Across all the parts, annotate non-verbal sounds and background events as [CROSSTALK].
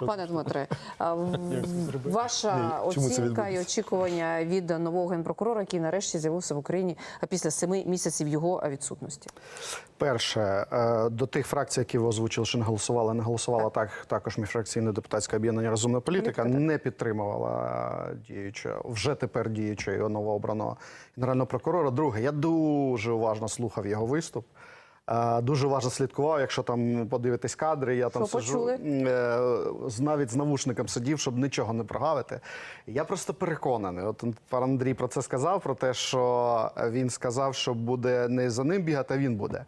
Пане Дмитре, [LAUGHS] ваша оцінка і очікування від нового генпрокурора, який нарешті з'явився в Україні після семи місяців його відсутності. Перше, е, до тих фракцій, які ви озвучили, що не голосували, не голосувала так. також міжфракційне депутатське об'єднання Розумна політика не підтримувала діючого, вже тепер діючого новообраного генерального прокурора. Друге, я дуже уважно слухав його виступ. Е, Дуже уважно слідкував, якщо там подивитись кадри, я там Що сижу е, з- навіть з навушником сидів, щоб нічого не прогавити. Я просто переконаний. От пан Андрій про це сказав: про те, що він сказав, що буде не за ним бігати, а він буде.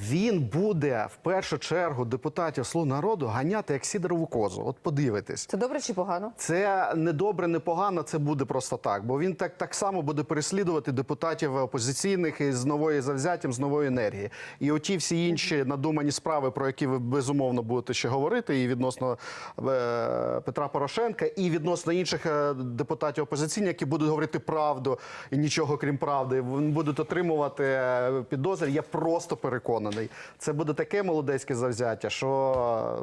Він буде в першу чергу депутатів слуг народу ганяти як сідорову козу. От подивитись. Це добре чи погано? Це не добре, не погано, це буде просто так. Бо він так, так само буде переслідувати депутатів опозиційних із новою завзяттям, з нової енергії. І оті всі інші надумані справи, про які ви безумовно будете ще говорити, і відносно е, Петра Порошенка, і відносно інших е, депутатів опозиційних, які будуть говорити правду і нічого крім правди, вони будуть отримувати е, підозри. Я просто переконаний. Це буде таке молодецьке завзяття, що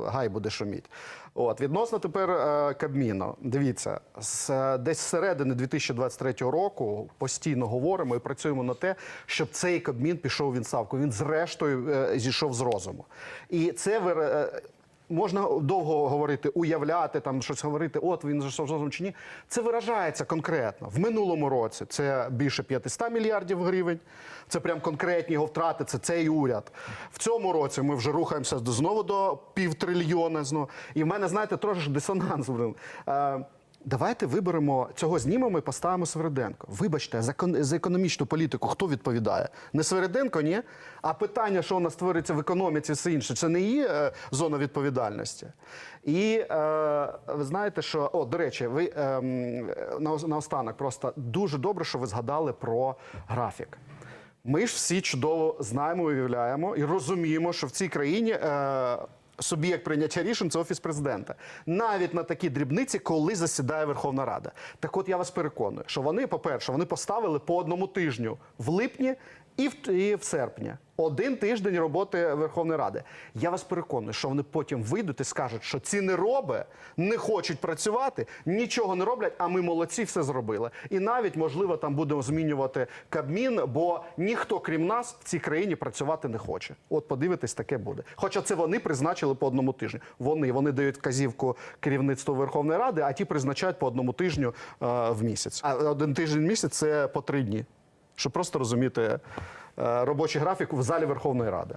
е, гай буде шуміть. От відносно тепер е, Кабміну. Дивіться, з е, десь з середини 2023 року постійно говоримо і працюємо на те, щоб цей Кабмін пішов в відставку. Він зрештою зійшов з розуму. І це Можна довго говорити, уявляти там щось говорити. От він зійшов зовсім чи ні. Це виражається конкретно в минулому році. Це більше 500 мільярдів гривень. Це прям конкретні його втрати. Це цей уряд. В цьому році ми вже рухаємося знову до півтрильйона. Знову. І в мене, знаєте, трошки дисонанс. Давайте виберемо цього знімемо і поставимо Свериденко. Вибачте, за, за економічну політику хто відповідає? Не Свериденко, ні. А питання, що у нас твориться в економіці, все інше, це не її е, зона відповідальності. І е, ви знаєте, що о, до речі, ви е, наос- наостанок просто дуже добре, що ви згадали про графік. Ми ж всі чудово знаємо, уявляємо і розуміємо, що в цій країні. Е, Суб'єкт прийняття рішень це офіс президента, навіть на такі дрібниці, коли засідає Верховна Рада. Так, от я вас переконую, що вони, по-перше, вони поставили по одному тижню в липні і в, і в серпні. Один тиждень роботи Верховної Ради. Я вас переконую, що вони потім вийдуть і скажуть, що ці нероби не хочуть працювати, нічого не роблять, а ми молодці, все зробили. І навіть можливо там будемо змінювати Кабмін, бо ніхто крім нас в цій країні працювати не хоче. От подивитись, таке буде. Хоча це вони призначили по одному тижню. Вони вони дають вказівку керівництву Верховної Ради, а ті призначають по одному тижню е, в місяць. А один тиждень в місяць це по три дні. Щоб просто розуміти е, робочий графік в залі Верховної Ради.